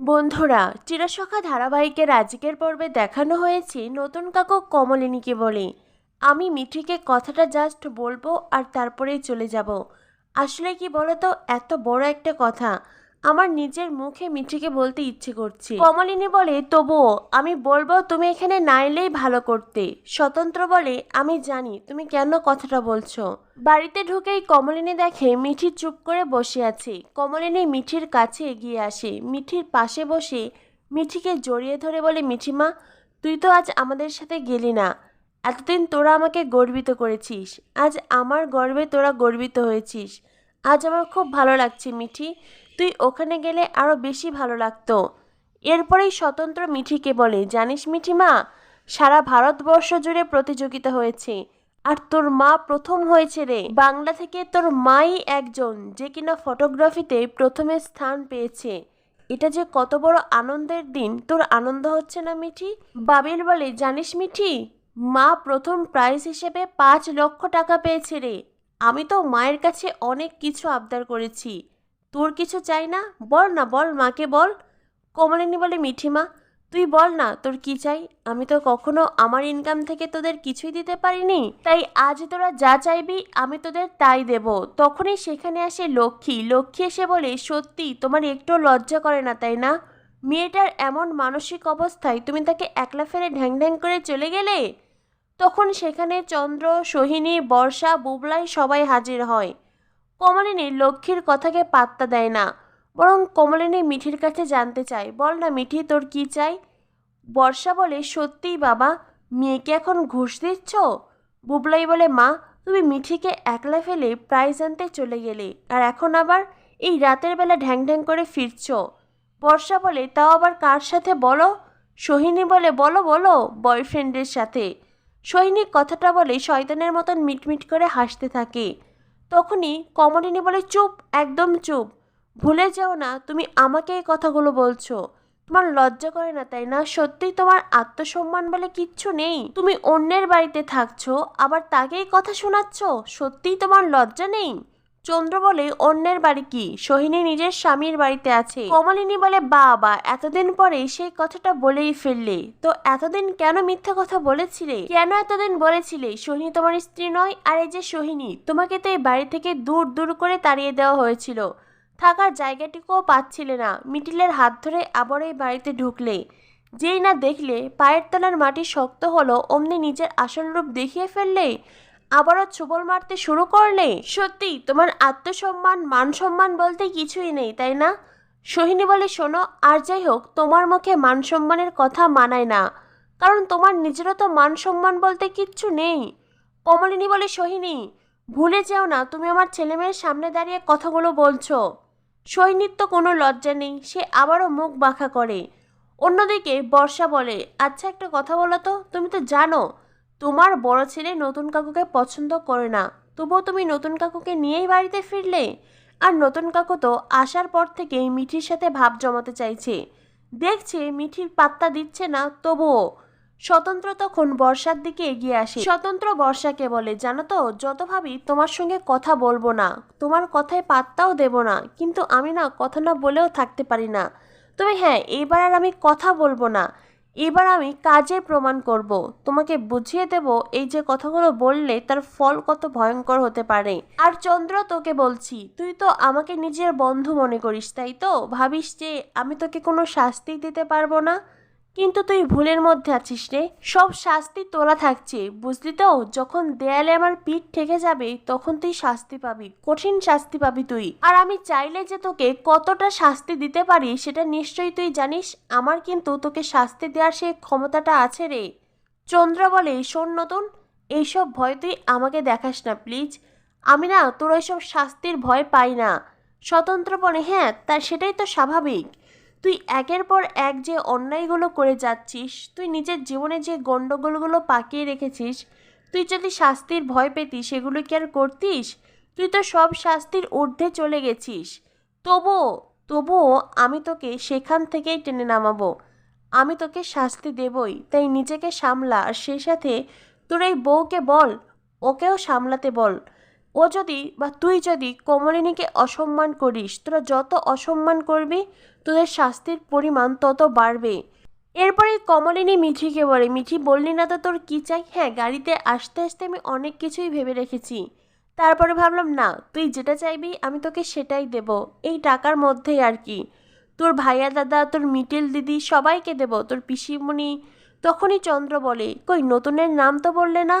বন্ধুরা, চিরসখা ধারাবাহিকের আজকের পর্বে দেখানো হয়েছে নতুন কাকু কমলিনীকে বলে। আমি মিঠিকে কথাটা জাস্ট বলব আর তারপরেই চলে যাব। আসলে কি বলতো, এত বড় একটা কথা। আমার নিজের মুখে মিঠিকে বলতে ইচ্ছে করছে। কমলিনী বলে, তবুও আমি বলব তুমি এখানে না এলেই ভালো করতে। স্বতন্ত্র বলে, আমি জানি, তুমি কেন কথাটা বলছো? বাড়িতে ঢুকেই কমলিনী দেখে মিঠি চুপ করে বসে আছে। কমলিনী মিঠির কাছে এগিয়ে আসে। মিঠির পাশে বসে মিঠিকে জড়িয়ে ধরে বলে, মিঠিমা, তুই তো আজ আমাদের সাথে গেলি না। এতদিন তোরা আমাকে গর্বিত করেছিস। আজ আমার গর্বে তোরা গর্বিত হয়েছিস। আজ আমার খুব ভালো লাগছে, মিঠি। তুই ওখানে গেলে আরও বেশি ভালো লাগতো। এরপরেই স্বতন্ত্র মিঠিকে বলে, জানিস মিঠিমা, সারা ভারতবর্ষ জুড়ে প্রতিযোগিতা হয়েছে, আর তোর মা প্রথম হয়েছে রে। বাংলা থেকে তোর মাই একজন, যে কিনা ফটোগ্রাফিতে প্রথমে স্থান পেয়েছে। এটা যে কত বড় আনন্দের দিন, তোর আনন্দ হচ্ছে না মিঠি? বাবিল বলে, জানিস মিঠি, মা প্রথম প্রাইজ হিসেবে পাঁচ লক্ষ টাকা পেয়েছে রে। আমি তো মায়ের কাছে অনেক কিছু আবদার করেছি। তোর কিছু চাই না? বল না, বল, মাকে বল। কমলিনী বলে মিঠিমা তুই বল না, তোর কি চাই? আমি তো কখনো আমার ইনকাম থেকে তোদের কিছুই দিতে পারিনি। তাই আজ তোরা যা চাইবি, আমি তোদের তাই দেব। তখনই সেখানে আসে লক্ষ্মী। লক্ষ্মী এসে বলে, সত্যি, তোমার একটু লজ্জা করে না, তাই না? মেয়েটার এমন মানসিক অবস্থায় তুমি তাকে একলা ফেলে ঢ্যাং ঢ্যাং করে চলে গেলে? তখন সেখানে চন্দ্র, সোহিনী, বর্ষা, বুবলাই সবাই হাজির হয়। কমলিনী লক্ষ্মীর কথাকে পাত্তা দেয় না। বরং কমলিনী মিঠির কাছে জানতে চায়, বল না মিঠি, তোর কি চাই? বর্ষা বলে, সত্যিই বাবা, মেয়েকে এখন ঘুষ দিচ্ছ? বুবলাই বলে, মা, তুমি মিঠিকে একলা ফেলে প্রাইজ আনতে চলে গেলে, আর এখন আবার এই রাতের বেলা ঢ্যাং ঢ্যাং করে ফিরছ। বর্ষা বলে, তাও আবার কার সাথে বলো? সোহিনী বলে, বলো বলো বয়ফ্রেন্ডের সাথে। সৈনিক কথাটা বলে, শয়তানের মতন মিটমিট করে হাসতে থাকে। তখনই কমলিনী বলে, চুপ, একদম চুপ। ভুলে যাও না, তুমি আমাকে এই কথাগুলো বলছো। তোমার লজ্জা করে না, তাই না? সত্যি তোমার আত্মসম্মান বলে কিচ্ছু নেই। তুমি অন্যের বাড়িতে থাকছো, আবার তাকেই কথা শোনাচ্ছ? সত্যিই তোমার লজ্জা নেই? চন্দ্র বলে, অন্যের বাড়ি কি? সোহিনী নিজের স্বামীর বাড়িতে আছে। কমলিনী বলে, বাবা, এতদিন পরে সেই কথাটা বলেই ফেললে। তো এতদিন কেন মিথ্যা কথা বলেছিলে? কেন এতদিন বলেছিলে? সোহিনী তোমার স্ত্রী নয়, আর এই যে সোহিনী, তোমাকে তো এই বাড়ি থেকে দূর দূর করে তাড়িয়ে দেওয়া হয়েছিল। থাকার জায়গাটুকুও পাচ্ছিলে না। মিটিলের হাত ধরে আবার এই বাড়িতে ঢুকলে। যেই না দেখলে, পায়ের তলার মাটি শক্ত হলো, অমনি নিজের আসল রূপ দেখিয়ে ফেললে? আবারও ছুবল মারতে শুরু করলে? সত্যি তোমার আত্মসম্মান মান সম্মান বলতে কিছুই নেই তাই না? সোহিনী বলে শোনো আর যাই হোক তোমার মুখে মান সম্মানের কথা মানায় না। কারণ তোমার নিজেরও তো মান সম্মান বলতে কিচ্ছু নেই। কমলিনী বলে সোহিনী ভুলে যেও না তুমি আমার ছেলেমেয়ের সামনে দাঁড়িয়ে কথাগুলো বলছো। সৈনিক তো কোনো লজ্জা নেই সে আবারও মুখ বাঁকা করে। অন্যদিকে বর্ষা বলে আচ্ছা একটা কথা বলো তো তুমি তো জানো তোমার বড় ছেলে নতুন কাকুকে পছন্দ করে না, তবুও তুমি নতুন কাকুকে নিয়েই বাড়িতে ফিরলে? আর নতুন কাকু তো আসার পর থেকেই মিঠির সাথে ভাব জমাতে চাইছে। দেখছে মিঠির পাত্তা দিচ্ছে না, তবুও। স্বতন্ত্র তখন বর্ষার দিকে এগিয়ে আসে। স্বতন্ত্র বর্ষাকে বলে জানো তো? যত ভাবি তোমার সঙ্গে কথা বলব না, তোমার কথায় পাত্তাও দেব না, কিন্তু আমি না কথা না বলেও থাকতে পারি না। তবে হ্যাঁ এবার আর আমি কথা বলব না। এবার আমি কাজে প্রমাণ করব। তোমাকে বুঝিয়ে দেব এই যে কথাগুলো বললে তার ফল কত ভয়ঙ্কর হতে পারে। আর চন্দ্র, তোকে বলছি, তুই তো আমাকে নিজের বন্ধু মনে করিস, তাই তো? ভাবিস যে আমি তোকে কোনো শাস্তি দিতে পারব না? কিন্তু তুই ভুলের মধ্যে আছিস রে। সব শাস্তি তোলা থাকছে, বুঝলি তো? যখন দেয়ালে আমার পিঠ ঠেকে যাবে, তখন তুই শাস্তি পাবি, কঠিন শাস্তি পাবি তুই। আর আমি চাইলে যে তোকে কতটা শাস্তি দিতে পারি, সেটা নিশ্চয়ই তুই জানিস। আমার কিন্তু তোকে শাস্তি দেওয়ার সেই ক্ষমতাটা আছে রে। চন্দ্র বলে, শোন নতুন, এইসব ভয় তুই আমাকে দেখাস না, প্লিজ। আমি না তোর ওইসব শাস্তির ভয় পাই না। স্বতন্ত্র বলে হ্যাঁ তার সেটাই তো স্বাভাবিক। তুই একের পর এক যে অন্যায়গুলো করে যাচ্ছিস, তুই নিজের জীবনে যে গণ্ডগোলগুলো পাকিয়ে রেখেছিস, তুই যদি শাস্তির ভয় পেতি সেগুলো কি আর করতিস? তুই তো সব শাস্তির ঊর্ধ্বে চলে গেছিস। তবুও তবুও আমি তোকে সেখান থেকেই টেনে নামাবো। আমি তোকে শাস্তি দেবই, তাই নিজেকে সামলা, আর সেই সাথে তোর এই বউকে বল, ওকেও সামলাতে বল। ও যদি বা তুই যদি কমলিনীকে অসম্মান করিস, তোরা যত অসম্মান করবি, তোদের শাস্তির পরিমাণ তত বাড়বে। এরপরে কমলিনী মিঠিকে বলে মিঠি বললি না তো তোর কী চাই? হ্যাঁ গাড়িতে আসতে আসতে আমি অনেক কিছুই ভেবে রেখেছি। তারপরে ভাবলাম, না, তুই যেটা চাইবি, আমি তোকে সেটাই দেব। এই টাকার মধ্যেই আর কি। তোর ভাইয়া দাদা, তোর মিটেল দিদি সবাইকে দেব। তোর পিসিমণি। তখনই চন্দ্র বলে, কই, নতুনের নাম তো বললে না?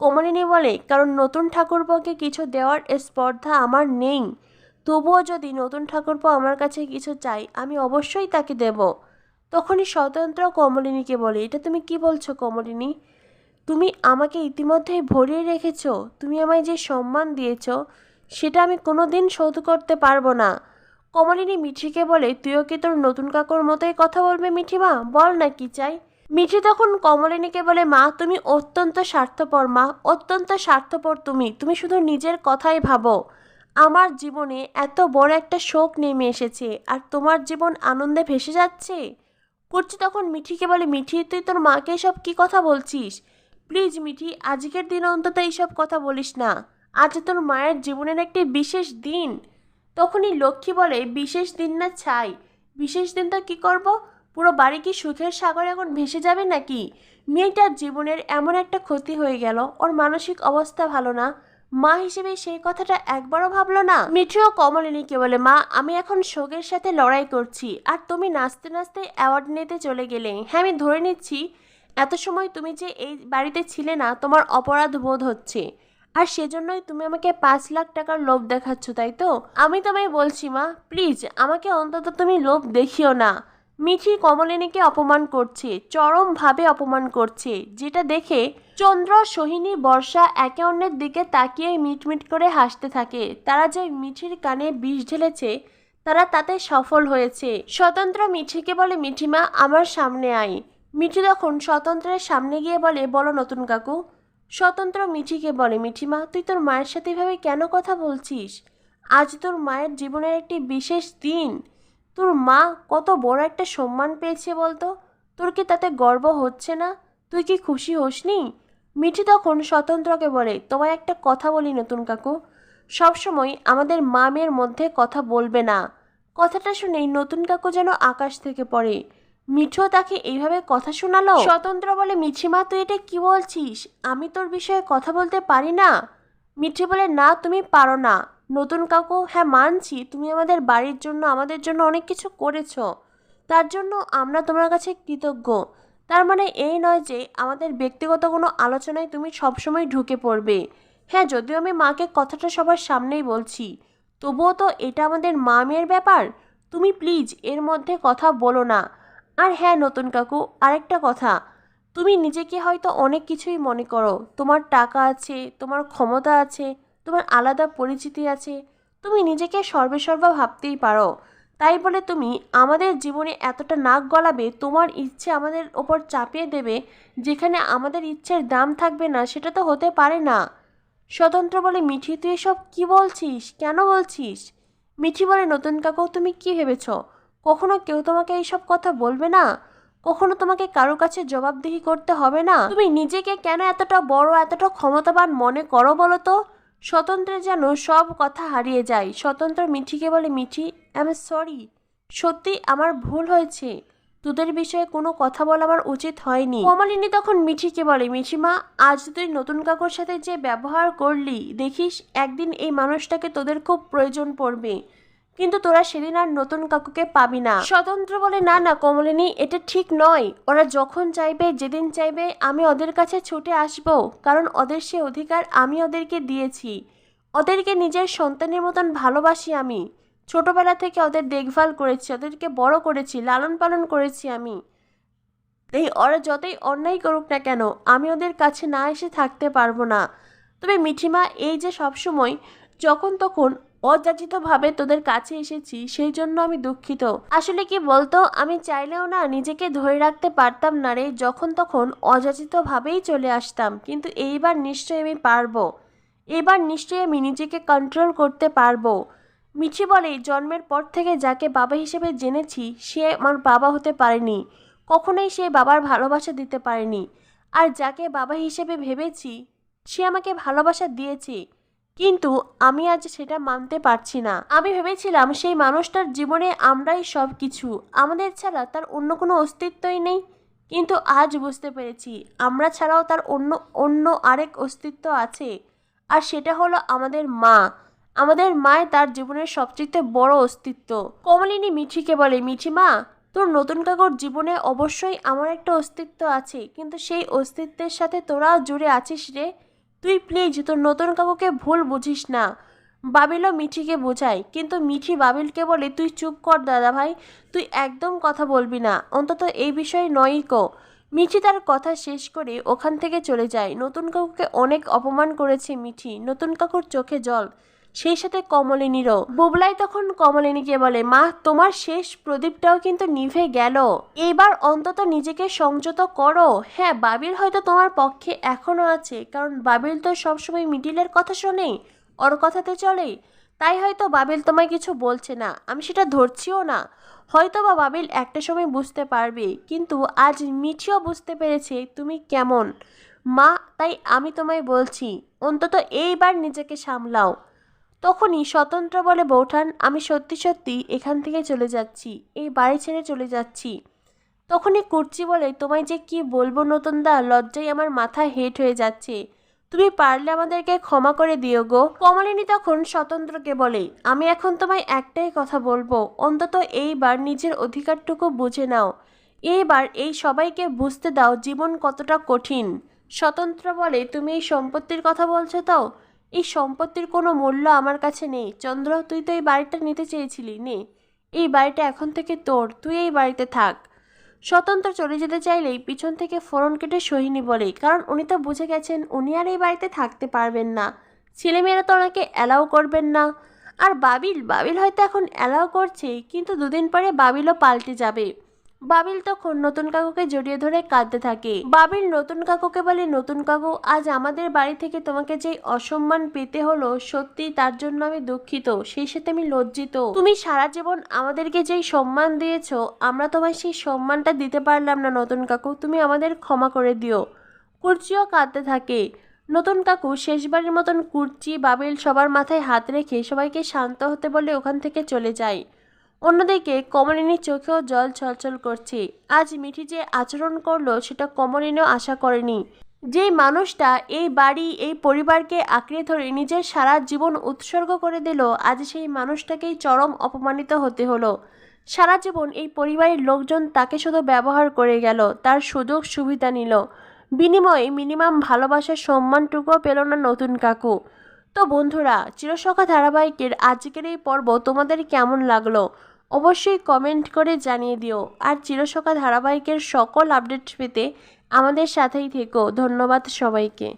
কমলিনী বলে, কারণ নতুন ঠাকুরপোকে কিছু দেওয়ার স্পর্ধা আমার নেই। তবুও যদি নতুন ঠাকুরপো আমার কাছে কিছু চাই, আমি অবশ্যই তাকে দেব। তখনই স্বতন্ত্র কমলিনীকে বলে, এটা তুমি কি বলছো কমলিনী? তুমি আমাকে ইতিমধ্যেই ভরিয়ে রেখেছো। তুমি আমায় যে সম্মান দিয়েছ, সেটা আমি কোনো দিন শোধ করতে পারব না। কমলিনী মিঠিকে বলে, তুইও কি তোর নতুন কাকুর মতোই কথা বলবে মিঠিমা? বল না কি চাই? মিঠি তখন কমলিনীকে বলে, মা, তুমি অত্যন্ত স্বার্থপর, মা, অত্যন্ত স্বার্থপর তুমি। তুমি শুধু নিজের কথাই ভাবো। আমার জীবনে এত বড় একটা শোক নেমে এসেছে, আর তোমার জীবন আনন্দে ভেসে যাচ্ছে? করছি তখন মিঠিকে বলে, মিঠি, তুই তোর মাকে সব কি কথা বলছিস? প্লিজ মিঠি, আজকের দিন অন্তত এইসব কথা বলিস না। আজ তোর মায়ের জীবনের একটি বিশেষ দিন। তখনই লক্ষ্মী বলে, বিশেষ দিন না ছাই। বিশেষ দিন তো কী করব? পুরো বাড়ি কি সুখের সাগরে এখন ভেসে যাবে নাকি? মেয়েটার জীবনের এমন একটা ক্ষতি হয়ে গেল, ওর মানসিক অবস্থা ভালো না। মা হিসেবে সেই কথাটা একবারও ভাবলো না। মিঠু কমলিনীকে বলে, মা, আমি এখন শোকের সাথে লড়াই করছি, আর তুমি নাচতে নাচতে অ্যাওয়ার্ড নিতে চলে গেলে। হ্যাঁ আমি ধরে নিচ্ছি, এত সময় তুমি যে এই বাড়িতে ছিলে না, তোমার অপরাধ বোধ হচ্ছে। আর সেজন্যই তুমি আমাকে পাঁচ লাখ টাকার লোভ দেখাচ্ছ, তাই তো? আমি তোমায় বলছি, মা, প্লিজ, আমাকে অন্তত তুমি লোভ দেখিও না। মিঠি কমলিনীকে অপমান করছে, চরমভাবে অপমান করছে, যেটা দেখে চন্দ্র, সোহিনী, বর্ষা একে অন্যের দিকে তাকিয়ে মিটমিট করে হাসতে থাকে। তারা যে মিঠির কানে বিষ ঢেলেছে, তারা তাতে সফল হয়েছে। স্বতন্ত্র মিঠিকে বলে, মিঠিমা, আমার সামনে আয়। মিঠি তখন স্বতন্ত্রের সামনে গিয়ে বলে, বলো নতুন কাকু। স্বতন্ত্র মিঠিকে বলে, মিঠিমা, তুই তোর মায়ের সাথে এভাবে কেন কথা বলছিস? আজ তোর মায়ের জীবনের একটি বিশেষ দিন। তোর মা কত বড় একটা সম্মান পেয়েছে বলতো? তোর কি তাতে গর্ব হচ্ছে না? তুই কি খুশি হোসনি? মিঠি তখন স্বতন্ত্রকে বলে, তোমায় একটা কথা বলি নতুন কাকু। সবসময় আমাদের মা মেয়ের মধ্যে কথা বলবে না। কথাটা শুনেই নতুন কাকু যেন আকাশ থেকে পড়ে। মিঠু তাকে এইভাবে কথা শোনালো? স্বতন্ত্র বলে, মিঠিমা, তুই এটা কি বলছিস? আমি তোর বিষয়ে কথা বলতে পারি না? মিঠি বলে, না, তুমি পারো না। নতুন কাকু হ্যাঁ মানছি। তুমি আমাদের বাড়ির জন্য, আমাদের জন্য অনেক কিছু করেছ। তার জন্য আমরা তোমার কাছে কৃতজ্ঞ। তার মানে এই নয় যে আমাদের ব্যক্তিগত কোনো আলোচনায় তুমি সবসময় ঢুকে পড়বে। হ্যাঁ যদিও আমি মাকে কথাটা সবার সামনেই বলছি। তবুও তো এটা আমাদের মা মেয়ের ব্যাপার? তুমি প্লিজ এর মধ্যে কথা বলো না। আর হ্যাঁ নতুন কাকু, আরেকটা কথা। তুমি নিজেকে হয়তো অনেক কিছুই মনে করো। তোমার টাকা আছে, তোমার ক্ষমতা আছে তোমার আলাদা পরিচিতি আছে। তুমি নিজেকে সর্বেসর্বা ভাবতেই পারো। তাই বলে তুমি আমাদের জীবনে এতটা নাক গলাবে, তোমার ইচ্ছে আমাদের ওপর চাপিয়ে দেবে, যেখানে আমাদের ইচ্ছের দাম থাকবে না, সেটা তো হতে পারে না। স্বতন্ত্র বলে, মিঠি, তুই এসব কী বলছিস? কেন বলছিস? মিঠি বলে, নতুন কাকু, তুমি কি ভেবেছ? কখনো কেউ তোমাকে এইসব কথা বলবে না? কখনো তোমাকে কারও কাছে জবাবদিহি করতে হবে না? তুমি নিজেকে কেন এতটা বড়, এতটা ক্ষমতাবান মনে করো বলো তো? স্বতন্ত্রের যেন সব কথা হারিয়ে যায়। স্বতন্ত্র মিঠিকে বলে, মিঠি আই সরি সত্যি আমার ভুল হয়েছে। তোদের বিষয়ে কোনো কথা বলা আমার উচিত হয়নি। কমলিনী তখন মিঠিকে বলে, মিঠিমা, আজ তুই নতুন কাকুর সাথে যে ব্যবহার করলি, দেখিস, একদিন এই মানুষটাকে তোদের খুব প্রয়োজন পড়বে। কিন্তু তোরা সেদিন আর নতুন কাকুকে পাবি না। স্বতন্ত্র বলে, না না, কমলিনী, এটা ঠিক নয়। ওরা যখন চাইবে, যেদিন চাইবে, আমি ওদের কাছে ছুটে আসব। কারণ ওদের সে অধিকার আমি ওদেরকে দিয়েছি। ওদেরকে নিজের সন্তানের মতন ভালোবাসি আমি। ছোটবেলা থেকে ওদের দেখভাল করেছি, ওদেরকে বড় করেছি লালন পালন করেছি আমি। এই ওরা যতই অন্যায় করুক না কেন, আমি ওদের কাছে না এসে থাকতে পারব না। তবে মিঠিমা, এই যে সবসময় যখন তখন অযাচিতভাবে তোদের কাছে এসেছি, সেই জন্য আমি দুঃখিত। আসলে কি বলতো, আমি চাইলেও না নিজেকে ধরে রাখতে পারতাম না রে, যখন তখন অযাচিতভাবেই চলে আসতাম। কিন্তু এইবার নিশ্চয়ই আমি পারব। এবার নিশ্চয়ই আমি নিজেকে কন্ট্রোল করতে পারব। মিঠি বলে, জন্মের পর থেকে যাকে বাবা হিসেবে জেনেছি, সে আমার বাবা হতে পারেনি। কখনোই সে বাবার ভালোবাসা দিতে পারেনি। আর যাকে বাবা হিসেবে ভেবেছি, সে আমাকে ভালোবাসা দিয়েছে। কিন্তু আমি আজ সেটা মানতে পারছি না। আমি ভেবেছিলাম সেই মানুষটার জীবনে আমরাই সব কিছু আমাদের ছাড়া তার অন্য কোনো অস্তিত্বই নেই। কিন্তু আজ বুঝতে পেরেছি, আমরা ছাড়াও তার অন্য অন্য আরেক অস্তিত্ব আছে। আর সেটা হলো আমাদের মা। আমাদের মায় তার জীবনের সবচেয়ে বড় অস্তিত্ব। কমলিনী মিঠিকে বলে, মিঠি মা, তোর নতুন কাকুর জীবনে অবশ্যই আমার একটা অস্তিত্ব আছে। কিন্তু সেই অস্তিত্বের সাথে তোরাও জুড়ে আছিস রে। তুই প্লিজ তোর নতুন কাকুকে ভুল বুঝিস না। বাবিলও মিঠিকে বোঝায়, কিন্তু মিঠি বাবিলকে বলে, তুই চুপ কর দাদা ভাই তুই একদম কথা বলবি না, অন্তত এই বিষয়ে নয়ই কো। মিঠি তার কথা শেষ করে ওখান থেকে চলে যায়। নতুন কাকুকে অনেক অপমান করেছে মিঠি, নতুন কাকুর চোখে জল। সেই সাথে কমলিনীরও। বুবলাই তখন কমলিনীকে বলে, মা, তোমার শেষ প্রদীপটাও কিন্তু নিভে গেল। এইবার অন্তত নিজেকে সংযত করো। হ্যাঁ বাবিল হয়তো তোমার পক্ষে এখনও আছে, কারণ বাবিল তো সবসময় মিডিলের কথা শোনে ওর কথাতে চলে তাই হয়তো বাবিল তোমায় কিছু বলছে না। আমি সেটা ধরছিও না। হয়তো বা বাবিল একটা সময় বুঝতে পারবে, কিন্তু আজ মিঠিও বুঝতে পেরেছে তুমি কেমন। মা, তাই আমি তোমায় বলছি, অন্তত এইবার নিজেকে সামলাও। তখনই স্বতন্ত্র বলে বৌঠান, আমি সত্যি সত্যি এখান থেকে চলে যাচ্ছি, এই বাড়ি ছেড়ে চলে যাচ্ছি। তখনই কুর্চি বলে, তোমায় যে কি বলব নতুন দা, লজ্জায় আমার মাথা হেট হয়ে যাচ্ছে। তুমি পারলে আমাদেরকে ক্ষমা করে দিও গো। কমলিনী তখন স্বতন্ত্রকে বলে, আমি এখন তোমায় একটাই কথা বলব, অন্তত এইবার নিজের অধিকারটুকু বুঝে নাও। এইবার এই সবাইকে বুঝতে দাও জীবন কতটা কঠিন। স্বতন্ত্র বলে, তুমি এই সম্পত্তির কথা বলছো তো? এই সম্পত্তির কোনো মূল্য আমার কাছে নেই। চন্দ্র, তুই তো এই বাড়িটা নিতে চেয়েছিলি। নে। এই বাড়িটা এখন থেকে তোর, তুই এই বাড়িতে থাক। স্বতন্ত্র চলে যেতে চাইলেই পিছন থেকে ফোরন কেটে সহিনী বলে, কারণ উনি তো বুঝে গেছেন উনি আর এই বাড়িতে থাকতে পারবেন না। ছেলেমেয়েরা তো ওনাকে অ্যালাউ করবেন না। আর বাবিল বাবিল হয়তো এখন অ্যালাউ করছে, কিন্তু দুদিন পরে বাবিলও পাল্টে যাবে। বাবিল তখন নতুন কাকুকে জড়িয়ে ধরে কাঁদতে থাকে। বাবিল, নতুন কাকুকে বলে নতুন কাকু, আজ আমাদের বাড়ি থেকে তোমাকে যে অসম্মান পেতে হলো সত্যি তার জন্য আমি দুঃখিত, সেই সাথে আমি লজ্জিত। তুমি সারা জীবন আমাদেরকে যেই সম্মান দিয়েছ, আমরা তোমায় সেই সম্মানটা দিতে পারলাম না, নতুন কাকু, তুমি আমাদের ক্ষমা করে দিও। কুর্চিও কাঁদতে থাকে। নতুন কাকু শেষবারের মতন কুর্চি, বাবিল সবার মাথায় হাত রেখে সবাইকে শান্ত হতে বলে ওখান থেকে চলে যায়। অন্যদিকে কমলিনীর চোখেও জল ছলছল করছে। আজ মিঠি যে আচরণ করল, সেটা কমলিনীও আশা করেনি। যেই মানুষটা এই বাড়ি, এই পরিবারকে আঁকড়ে ধরে নিজের সারা জীবন উৎসর্গ করে দিল, আজ সেই মানুষটাকেই চরম অপমানিত হতে হলো। সারা জীবন এই পরিবারের লোকজন তাকে শুধু ব্যবহার করে গেল, তার সুযোগ সুবিধা নিল। বিনিময়ে মিনিমাম ভালোবাসার সম্মানটুকুও পেল না নতুন কাকু। তো বন্ধুরা, চিরসখা ধারাবাহিকের আজকের এই পর্ব তোমাদের কেমন লাগল? অবশ্যই কমেন্ট করে জানিয়ে দিও। আর চিরসখা ধারাবাহিকের সকল আপডেট পেতে আমাদের সাথেই থেকো। ধন্যবাদ সবাইকে।